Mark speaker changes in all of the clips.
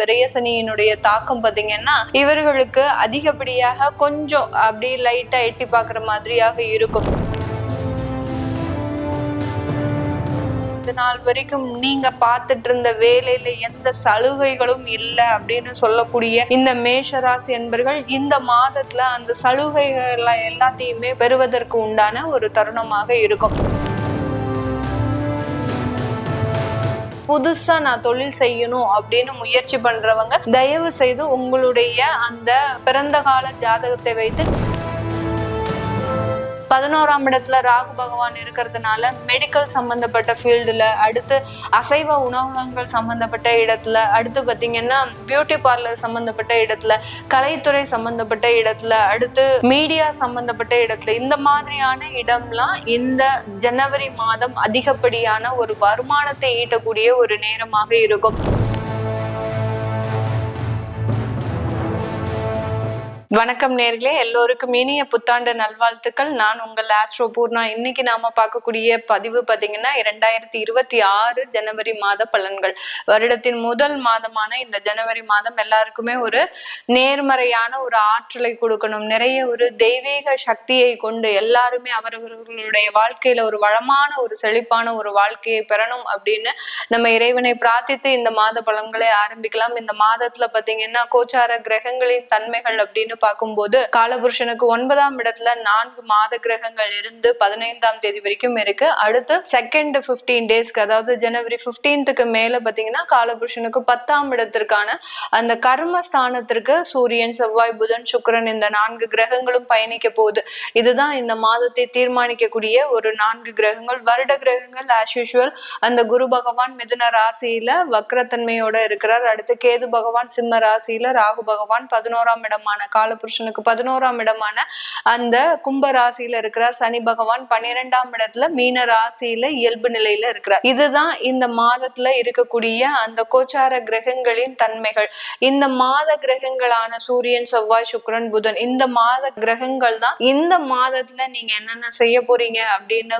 Speaker 1: விரயசனியினுடைய தாக்கம் பார்த்தீங்கன்னா இவர்களுக்கு அதிகப்படியாக கொஞ்சம் அப்படி லைட்டா எட்டி பார்க்குற மாதிரியாக இருக்கும். இது நாள் வரைக்கும் நீங்க பார்த்துட்டு இருந்த வேலையில எந்த சலுகைகளும் இல்லை அப்படின்னு சொல்லக்கூடிய இந்த மேஷராசி என்பர்கள் இந்த மாதத்துல அந்த சலுகைகள் எல்லாத்தையுமே பெறுவதற்கு உண்டான ஒரு தருணமாக இருக்கும். புதுசா நான் தொழில் செய்யணும் அப்படின்னு முயற்சி பண்றவங்க தயவு செய்து உங்களுடைய அந்த பிறந்த கால ஜாதகத்தை வைத்து பதினோராம் இடத்துல ராகு பகவான் இருக்கிறதுனால மெடிக்கல் சம்பந்தப்பட்ட ஃபீல்டுல அடுத்து அசைவ உணவகங்கள் சம்பந்தப்பட்ட இடத்துல அடுத்து பார்த்தீங்கன்னா பியூட்டி பார்லர் சம்பந்தப்பட்ட இடத்துல கலைத்துறை சம்பந்தப்பட்ட இடத்துல அடுத்து மீடியா சம்பந்தப்பட்ட இடத்துல இந்த மாதிரியான இடம்லாம் இந்த ஜனவரி மாதம் அதிகப்படியான ஒரு வருமானத்தை ஈட்டக்கூடிய ஒரு நேரமாக இருக்கும். வணக்கம் நேர்களே. எல்லோருக்கும் இனிய புத்தாண்டு நல்வாழ்த்துக்கள். நான் உங்கள் ஆஸ்ட்ரோ பூர்ணா. இன்னைக்கு நாம பார்க்கக்கூடிய பதிவு பாத்தீங்கன்னா இரண்டாயிரத்தி இருபத்தி ஆறு ஜனவரி மாத பலன்கள். வருடத்தின் முதல் மாதமான இந்த ஜனவரி மாதம் எல்லாருக்குமே ஒரு நேர்மறையான ஒரு ஆற்றலை கொடுக்கணும். நிறைய ஒரு தெய்வீக சக்தியை கொண்டு எல்லாருமே அவரவர்களுடைய வாழ்க்கையில ஒரு வளமான ஒரு செழிப்பான ஒரு வாழ்க்கையை பெறணும் அப்படின்னு நம்ம இறைவனை பிரார்த்தித்து இந்த மாத பலன்களை ஆரம்பிக்கலாம். இந்த மாதத்துல பாத்தீங்கன்னா கோச்சார கிரகங்களின் தன்மைகள் அப்படின்னு பார்க்கும்போது காலபுருஷனுக்கு ஒன்பதாம் இடத்துல நான்கு மாத கிரகங்கள் இருந்து பதினைந்தாம் தேதி வரைக்கும் இருக்கு. அடுத்து செகண்ட் பிப்டீன் டேஸ்க்கு அதாவது ஜனவரி பிப்டீன்த்துக்கு மேல பாத்தீங்கன்னா காலபுருஷனுக்கு பத்தாம் இடத்திற்கான அந்த கர்ம ஸ்தானத்திற்கு சூரியன் செவ்வாய் புதன் சுக்கரன் இந்த நான்கு கிரகங்களும் பயணிக்க போகுது. இதுதான் இந்த மாதத்தை தீர்மானிக்கக்கூடிய ஒரு நான்கு கிரகங்கள். வருட கிரகங்கள் ஆஸ் யூஷுவல் அந்த குரு பகவான் மிதுன ராசியில வக்ரத்தன்மையோட இருக்கிறார். அடுத்து கேது பகவான் சிம்ம ராசியில ராகு பகவான் பதினோராம் இடமான கால காலபுருஷனுக்கு பதினோராம் இடமான அந்த கும்ப ராசியில இருக்கிறார் சனி பகவான். பன்னிரெண்டாம் இடத்துல மீன ராசியில இயல்பு நிலையில இருக்கிறார். இதுதான் இந்த மாதத்துல இருக்கக்கூடிய அந்த கோச்சார கிரகங்களின் தன்மைகள். இந்த மாத கிரகங்களான சூரியன் செவ்வாய் சுக்கிரன் புதன் இந்த மாத கிரகங்கள் தான் இந்த மாதத்துல நீங்க என்னென்ன செய்ய போறீங்க அப்படின்னு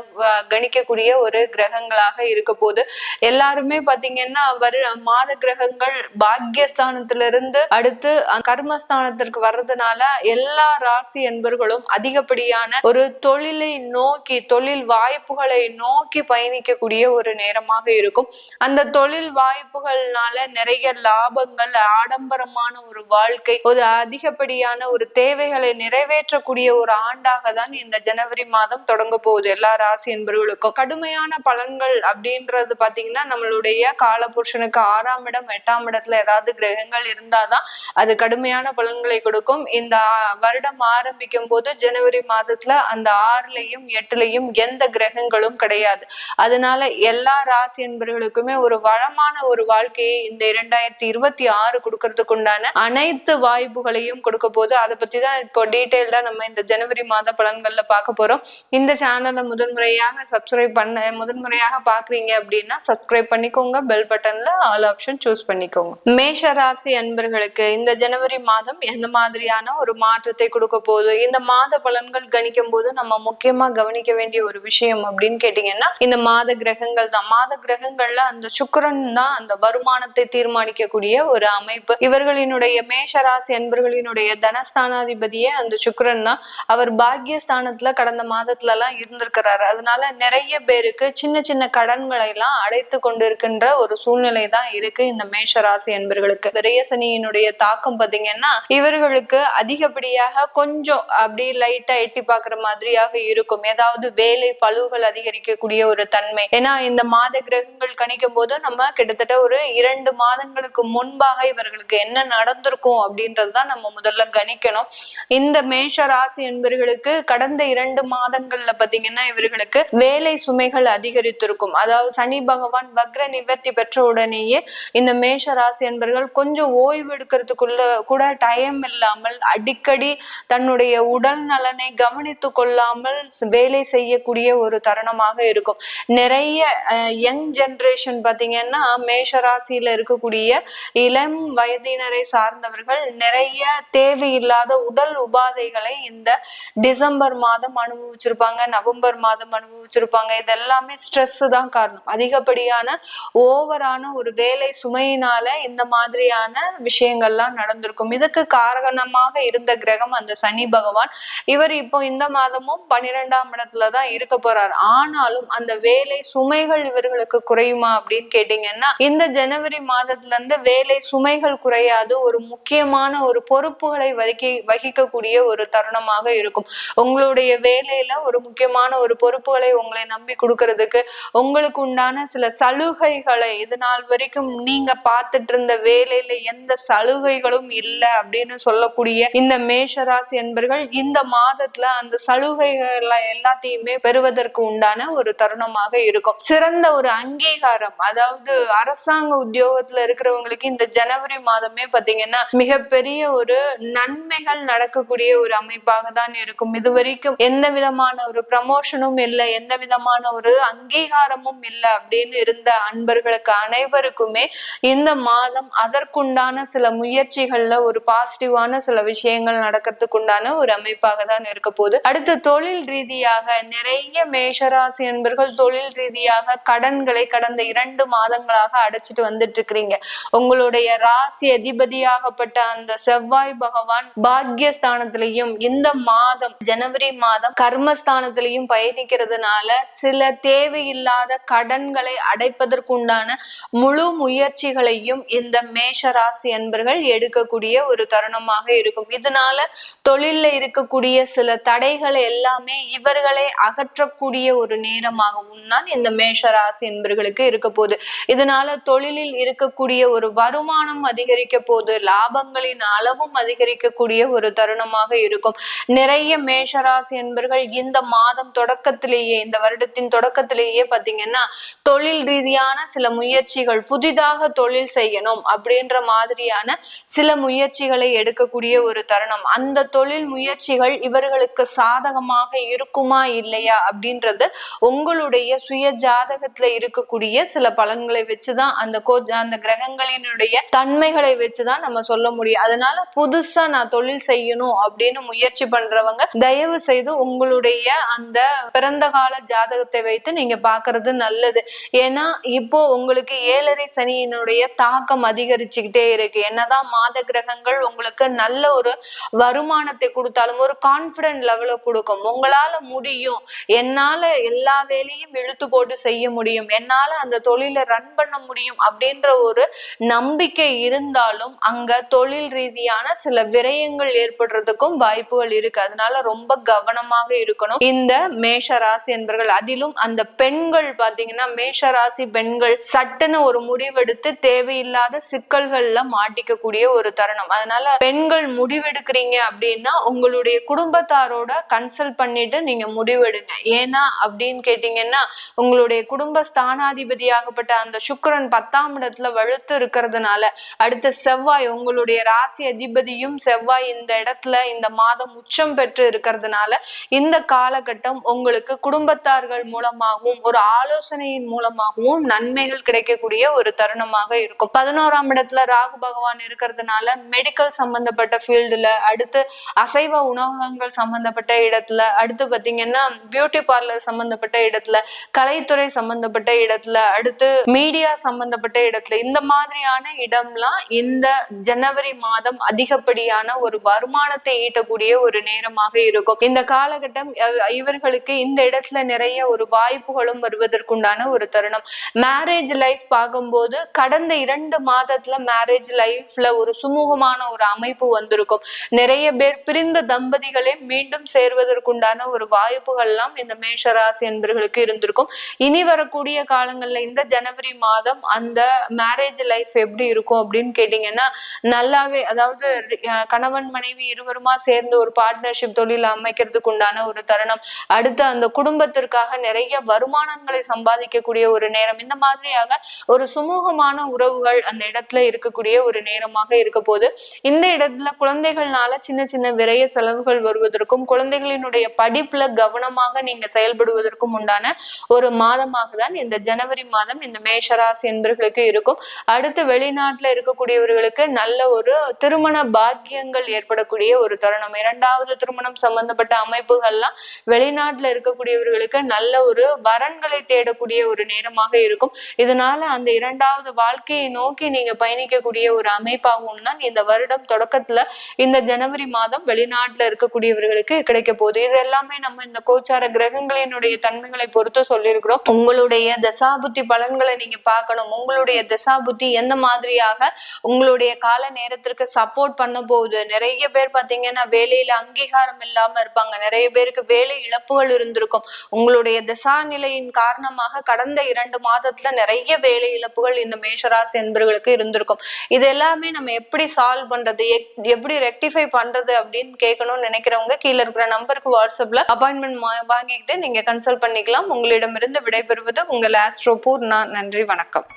Speaker 1: கணிக்கக்கூடிய ஒரு கிரகங்களாக இருக்க போகுது எல்லாருமே பாத்தீங்கன்னா வரு மாத கிரகங்கள் பாக்யஸ்தானத்துல இருந்து அடுத்து கர்மஸ்தானத்திற்கு வர்றது இருக்கிறதுனால எல்லா ராசி என்பர்களும் அதிகப்படியான ஒரு தொழிலை நோக்கி தொழில் வாய்ப்புகளை நோக்கி பயணிக்கக்கூடிய ஒரு நேரமாக இருக்கும். அந்த தொழில் வாய்ப்புகள்னால நிறைய லாபங்கள் ஆடம்பரமான ஒரு வாழ்க்கை ஒரு அதிகப்படியான ஒரு தேவைகளை நிறைவேற்றக்கூடிய ஒரு ஆண்டாக தான் இந்த ஜனவரி மாதம் தொடங்க போகுது எல்லா ராசி என்பவர்களுக்கும் கடுமையான பலன்கள் அப்படின்றது பாத்தீங்கன்னா நம்மளுடைய காலபுருஷனுக்கு ஆறாம் இடம் எட்டாம் இடத்துல ஏதாவது கிரகங்கள் இருந்தாதான் அது கடுமையான பலன்களை கொடுக்கும். இந்த வருடம் ஆரம்பிக்கும் போது ஜனவரி மாதத்துல அந்த ஆறுலயும் எட்டுலயும் எந்த கிரகங்களும் கிடையாது. அதனால எல்லா ராசி என்பவர்களுக்குமே ஒரு வளமான ஒரு வாழ்க்கையை இந்த இரண்டாயிரத்தி இருபத்தி ஆறு கொடுக்கறதுக்கு உண்டான அனைத்து வாய்ப்புகளையும் கொடுக்க போது அதை பத்தி தான் இப்போ டீட்டெயில்டா நம்ம இந்த ஜனவரி மாத பலன்கள்ல பார்க்க போறோம். இந்த சேனலை முதன்முறையாக சப்ஸ்கிரைப் பண்ண முதன்முறையாக பாக்குறீங்க அப்படின்னா சப்ஸ்கிரைப் பண்ணிக்கோங்க. பெல் பட்டன்ல ஆல் ஆப்ஷன் சூஸ் பண்ணிக்கோங்க. மேஷ ராசி அன்பர்களுக்கு இந்த ஜனவரி மாதம் எந்த மாதிரியான ஒரு மாற்றத்தை கொடுக்க போகுது. இந்த மாத பலன்கள் கணிக்கும் போது நம்ம முக்கியமா கவனிக்க வேண்டிய ஒரு விஷயம் அப்படின்னு கேட்டீங்கன்னா இந்த மாத கிரகங்கள் தான். மாத கிரகங்கள்ல அந்த சுக்கரன் தான் அந்த வருமானத்தை தீர்மானிக்கக்கூடிய ஒரு அமைப்பு. இவர்களினுடைய மேஷராசி என்பர்களினுடைய தனஸ்தானாதிபதியே அந்த சுக்கரன் தான். அவர் பாக்யஸ்தானத்துல கடந்த மாதத்துல எல்லாம் இருந்திருக்கிறாரு. அதனால நிறைய பேருக்கு சின்ன சின்ன கடன்களை எல்லாம் அடைத்து கொண்டிருக்கின்ற ஒரு சூழ்நிலை தான் இருக்கு இந்த மேஷராசி என்பர்களுக்கு விரையசனியினுடைய விரயசனியினுடைய தாக்கம் பாத்தீங்கன்னா இவர்களுக்கு அதிகப்படியாக கொஞ்சம் அப்படி லைட்டா எட்டி பார்க்குற மாதிரியாக இருக்கும். ஏதாவது வேலை பழுவுகள் அதிகரிக்கக்கூடிய ஒரு தன்மை. ஏன்னா இந்த மாத கிரகங்கள் கணிக்கும் போது நம்ம கிட்டத்தட்ட ஒரு இரண்டு மாதங்களுக்கு முன்பாக இவர்களுக்கு என்ன நடந்திருக்கும் அப்படின்றது தான் நம்ம முதல்ல கணிக்கணும். இந்த மேஷ ராசி என்பவர்களுக்கு கடந்த இரண்டு மாதங்கள்ல பாத்தீங்கன்னா இவர்களுக்கு வேலை சுமைகள் அதிகரித்திருக்கும். அதாவது சனி பகவான் வக்ர நிவர்த்தி பெற்ற உடனேயே இந்த மேஷ ராசி என்பவர்கள் கொஞ்சம் ஓய்வு எடுக்கிறதுக்குள்ள கூட டைம் இல்லாமல் அடிக்கடி தன்னுடைய உடல் நலனை கவனித்து கொள்ளாமல் வேலை செய்யக்கூடிய ஒரு தருணமாக இருக்கும். நிறைய யங் ஜென்ரேஷன் பார்த்தீங்கன்னா மேஷராசியில இருக்கக்கூடிய இளம் வயதினரை சார்ந்தவர்கள் நிறைய தேவையில்லாத உடல் உபாதைகளை இந்த டிசம்பர் மாதம் அனுபவிச்சிருப்பாங்க நவம்பர் மாதம் அனுபவிச்சிருப்பாங்க. இதெல்லாமே ஸ்ட்ரெஸ் தான் காரணம். அதிகப்படியான ஓவரான ஒரு வேலை சுமையினால இந்த மாதிரியான விஷயங்கள்லாம் நடந்திருக்கும். இதுக்கு காரணமாக இருந்த கிரகம் அந்த சனி பகவான். இவர் இப்போ இந்த மாதமும் பன்னிரெண்டாம் இடத்துலதான் இருக்க போறார். ஆனாலும் அந்த வேலை சுமைகள் இவர்களுக்கு குறையுமா அப்படின்னு கேட்டீங்கன்னா இந்த ஜனவரி மாதத்துல இருந்து வேலை சுமைகள் குறையாது. ஒரு முக்கியமான ஒரு பொறுப்புகளை வகி வகிக்கக்கூடிய ஒரு தருணமாக இருக்கும். உங்களுடைய வேலையில ஒரு முக்கியமான ஒரு பொறுப்புகளை உங்களை நம்பி கொடுக்கறதுக்கு உங்களுக்கு உண்டான சில சலுகைகளை இது நாள் வரைக்கும் நீங்க பார்த்துட்டு இருந்த வேலையில எந்த சலுகைகளும் இல்லை அப்படின்னு சொல்லக்கூடிய இந்த மேஷராசி என்பர்கள் இந்த மாதத்துல அந்த சலுகைகள் எல்லாத்தையுமே பெறுவதற்கு உண்டான ஒரு தருணமாக இருக்கும். சிறந்த ஒரு அங்கீகாரம் அதாவது அரசாங்க உத்தியோகத்துல இருக்கிறவங்களுக்கு இந்த ஜனவரி மாதமே பாத்தீங்கன்னா மிகப்பெரிய ஒரு நன்மைகள் நடக்கக்கூடிய ஒரு அமைப்பாக தான் இருக்கும். இது வரைக்கும் எந்த விதமான ஒரு ப்ரமோஷனும் இல்லை எந்த விதமான ஒரு அங்கீகாரமும் இல்லை அப்படின்னு இருந்த அன்பர்களுக்கு அனைவருக்குமே இந்த மாதம் அதற்குண்டான சில முயற்சிகள்ல ஒரு பாசிட்டிவான சில விஷயங்கள் நடக்கிறதுக்கு உண்டான ஒரு அமைப்பாக தான் இருக்க போகுது. அடுத்து தொழில் ரீதியாக நிறைய மேஷராசி என்பர்கள் தொழில் ரீதியாக கடன்களை கடந்த இரண்டு மாதங்களாக அடைச்சிட்டு வந்துட்டு இருக்கிறீங்க உங்களுடைய ராசி அதிபதியாகப்பட்ட அந்த செவ்வாய் பகவான் பாக்யஸ்தானத்திலையும் இந்த மாதம் ஜனவரி மாதம் கர்மஸ்தானத்திலையும் பயணிக்கிறதுனால சில தேவையில்லாத கடன்களை அடைப்பதற்குண்டான முழு முயற்சிகளையும் இந்த மேஷராசி என்பர்கள் எடுக்கக்கூடிய ஒரு தருணமாக இருக்கும் இருக்கும். இதனால தொழில்ல இருக்கக்கூடிய சில தடைகளை எல்லாமே இவர்களை அகற்றக்கூடிய ஒரு நேரமாகவும் தான் இந்த மேஷ ராசி என்பர்களுக்கு இருக்க போகுது. இதனால தொழிலில் இருக்கக்கூடிய ஒரு வருமானம் அதிகரிக்க போது லாபங்களின் அளவும் அதிகரிக்கக்கூடிய ஒரு தருணமாக இருக்கும். நிறைய மேஷராசி என்பர்கள் இந்த மாதம் தொடக்கத்திலேயே இந்த வருடத்தின் தொடக்கத்திலேயே பாத்தீங்கன்னா தொழில் ரீதியான சில முயற்சிகள் புதிதாக தொழில் செய்யணும் அப்படின்ற மாதிரியான சில முயற்சிகளை எடுக்கக்கூடிய ஒரு தருணம். அந்த தொழில் முயற்சிகள் இவர்களுக்கு சாதகமாக இருக்குமா இல்லையா அப்படின்றது உங்களுடைய சுய ஜாதகத்துல இருக்கக்கூடிய சில பலன்களை வச்சுதான் அந்த கோ அந்த கிரகங்களினுடைய தன்மைகளை வச்சுதான் நம்ம சொல்ல முடியும். அதனால புதுசா நான் தொழில் செய்யணும் அப்படின்னு முயற்சி பண்றவங்க தயவு செய்து உங்களுடைய அந்த பிறந்த கால ஜாதகத்தை வைத்து நீங்க பாக்குறது நல்லது. ஏன்னா இப்போ உங்களுக்கு ஏழரை சனியினுடைய தாக்கம் அதிகரிச்சுக்கிட்டே இருக்கு. என்னதான் மாத கிரகங்கள் உங்களுக்கு நல்ல ஒரு வருமானத்தை கொடுத்தாலும் ஒரு கான்பிடன்ட் லெவல கொடுக்கும். உங்களால முடியும். என்னால எல்லா வேலையும் இழுத்து போட்டு செய்ய முடியும். என்னால அந்த தொழிலை ரன் பண்ண முடியும் அப்படின்ற ஒரு நம்பிக்கை இருந்தாலும் அங்க தொழில் ரீதியான சில விரயங்கள் ஏற்படுறதுக்கும் வாய்ப்புகள் இருக்கு. அதனால ரொம்ப கவனமாக இருக்கணும். இந்த மேஷ ராசி என்பர்கள் அதிலும் அந்த பெண்கள் பாத்தீங்கன்னா மேஷ ராசி பெண்கள் சட்டுன்னு ஒரு முடிவெடுத்து தேவையில்லாத சிக்கல்கள்ல மாட்டிக்கக்கூடிய ஒரு தருணம். அதனால பெண்கள் முடிவெடுக்கிறீங்க அப்படின்னா உங்களுடைய குடும்பத்தாரோட கன்சல்ட் பண்ணிட்டு நீங்க முடிவெடுங்க. ஏன்னா அப்படின்னு கேட்டீங்கன்னா உங்களுடைய குடும்ப ஸ்தானாதிபதியாகப்பட்ட அந்த சுக்கரன் பத்தாம் இடத்துல வழுத்து இருக்கிறதுனால அடுத்த செவ்வாய் உங்களுடைய ராசி அதிபதியும் செவ்வாய் இந்த இடத்துல இந்த மாதம் உச்சம் பெற்று இருக்கிறதுனால இந்த காலகட்டம் உங்களுக்கு குடும்பத்தார்கள் மூலமாகவும் ஒரு ஆலோசனையின் மூலமாகவும் நன்மைகள் கிடைக்கக்கூடிய ஒரு தருணமாக இருக்கும். பதினோராம் இடத்துல ராகு பகவான் இருக்கிறதுனால மெடிக்கல் சம்பந்தப்பட்ட ஃபீல்டுல அடுத்து அசைவ உணவகங்கள் சம்பந்தப்பட்ட இடத்துல அடுத்து பாத்தீங்கன்னா பியூட்டி பார்லர் சம்பந்தப்பட்ட இடத்துல கலைத்துறை சம்பந்தப்பட்ட இடத்துல அடுத்து மீடியா சம்பந்தப்பட்ட இடத்துல இந்த மாதிரியான இடம்லாம் இந்த ஜனவரி மாதம் அதிகப்படியான ஒரு வருமானத்தை ஈட்டக்கூடிய ஒரு நேரமாக இருக்கும். இந்த காலகட்டம் இவர்களுக்கு இந்த இடத்துல நிறைய ஒரு வாய்ப்புகளும் வருவதற்குண்டான ஒரு தருணம். மேரேஜ் லைஃப் பார்க்கும்போது கடந்த இரண்டு மாதத்துல மேரேஜ் லைஃப்ல ஒரு சுமூகமான ஒரு அமைப்பு வந்து வந்திருக்கும். நிறைய பேர் பிரிந்த தம்பதிகளே மீண்டும் சேர்வதற்குண்டான ஒரு வாய்ப்புகள்லாம் இந்த மேஷராசி என்பர்களுக்கு இருந்திருக்கும். இனி வரக்கூடிய காலங்கள்ல இந்த ஜனவரி மாதம் அந்த மேரேஜ் லைஃப் எப்படி இருக்கும் அப்படின்னு கேட்டீங்கன்னா நல்லாவே அதாவது கணவன் மனைவி இருவருமா சேர்ந்து ஒரு பார்ட்னர்ஷிப் தொழில் அமைக்கிறதுக்கு உண்டான ஒரு தருணம். அடுத்து அந்த குடும்பத்திற்காக நிறைய வருமானங்களை சம்பாதிக்கக்கூடிய ஒரு நேரம். இந்த மாதிரியாக ஒரு சுமூகமான உறவுகள் அந்த இடத்துல இருக்கக்கூடிய ஒரு நேரமாக இருக்க போது இந்த இடத்துல குழந்தைகள்னால சின்ன சின்ன விரய செலவுகள் வருவதற்கும் குழந்தைகளினுடைய படிப்புல கவனமாக நீங்க செயல்படுவதற்கும் உண்டான ஒரு மாதமாக தான் இந்த ஜனவரி மாதம் இந்த மேஷராசி என்பர்களுக்கு இருக்கும். அடுத்து வெளிநாட்டுல இருக்கக்கூடியவர்களுக்கு நல்ல ஒரு திருமண பாக்கியங்கள் ஏற்படக்கூடிய ஒரு தருணம். இரண்டாவது திருமணம் சம்பந்தப்பட்ட அமைப்புகள்லாம் வெளிநாட்டுல இருக்கக்கூடியவர்களுக்கு நல்ல ஒரு வரன்களை தேடக்கூடிய ஒரு நேரமாக இருக்கும். இதனால அந்த இரண்டாவது வாழ்க்கையை நோக்கி நீங்க பயணிக்கக்கூடிய ஒரு அமைப்பாகவும் தான் இந்த வருடம் தொடக்கத்துல இந்த ஜனவரி மாதம் வெளிநாட்டுல இருக்கக்கூடியவர்களுக்கு கிடைக்க போகுது. இது எல்லாமே நம்ம இந்த கோச்சார கிரகங்களினுடைய தன்மைகளை பொறுத்து சொல்லியிருக்கிறோம். உங்களுடைய தசாபுத்தி பலன்களை நீங்க பார்க்கணும். உங்களுடைய தசாபுத்தி எந்த மாதிரியாக உங்களுடைய கால நேரத்திற்கு சப்போர்ட் பண்ண போகுது? நிறைய பேர் பாத்தீங்கன்னா வேலையில அங்கீகாரம் இல்லாம இருப்பாங்க. நிறைய பேருக்கு வேலை இழப்புகள் இருந்திருக்கும். உங்களுடைய தசா நிலையின் காரணமாக கடந்த இரண்டு மாதத்துல நிறைய வேலை இழப்புகள் இந்த மேஷராசி என்பவர்களுக்கு இருந்திருக்கும். இது எல்லாமே நம்ம எப்படி சால்வ் பண்றது? எப்படி ரெக்டிஃபை பண்றது அப்படின்னு கேட்கணும்னு நினைக்கிறவங்க கீழே இருக்கிற நம்பருக்கு வாட்ஸ்அப்ல அப்பாயின்மெண்ட் வாங்கிக்கிட்டு நீங்க கன்சல்ட் பண்ணிக்கலாம். உங்களிடமிருந்து விடைபெறுவது உங்கள் ஆஸ்ட்ரோபூர் நான் நன்றி வணக்கம்.